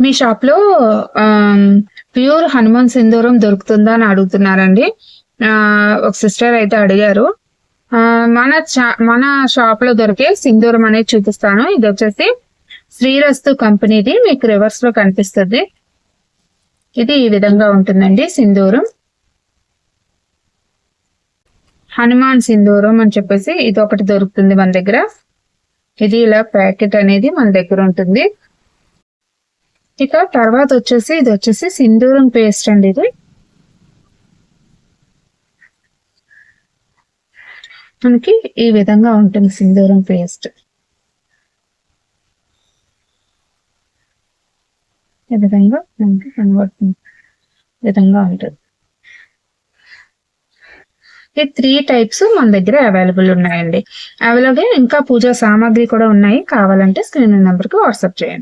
మీ షాప్లో ప్యూర్ హనుమాన్ సింధూరం దొరుకుతుందా అని అడుగుతున్నారండి. ఒక సిస్టర్ అయితే అడిగారు. మన చా- మన షాప్లో దొరికే సింధూరం అనేది చూపిస్తాను. ఇది వచ్చేసి శ్రీరస్తు కంపెనీది మీకు రివర్స్లో కనిపిస్తుంది. ఇది ఈ విధంగా ఉంటుందండి సింధూరం. హనుమాన్ సింధూరం అని చెప్పేసి ఇది ఒకటి దొరుకుతుంది మన దగ్గర. ఇది ఇలా ప్యాకెట్ అనేది మన దగ్గర ఉంటుంది. ఇక తర్వాత వచ్చేసి ఇది వచ్చేసి సింధూరం పేస్ట్ అండి ఇది. మనకి ఈ విధంగా ఉంటుంది సింధూరం పేస్ట్. ఈ విధంగా మనకి కనబడుతుంది ఈ విధంగా ఉంటుంది. ఈ త్రీ టైప్స్ మన దగ్గర అవైలబుల్ ఉన్నాయండి. అలాగే ఇంకా పూజా సామాగ్రి కూడా ఉన్నాయి. కావాలంటే స్క్రీన్ నెంబర్కి వాట్సాప్ చేయండి.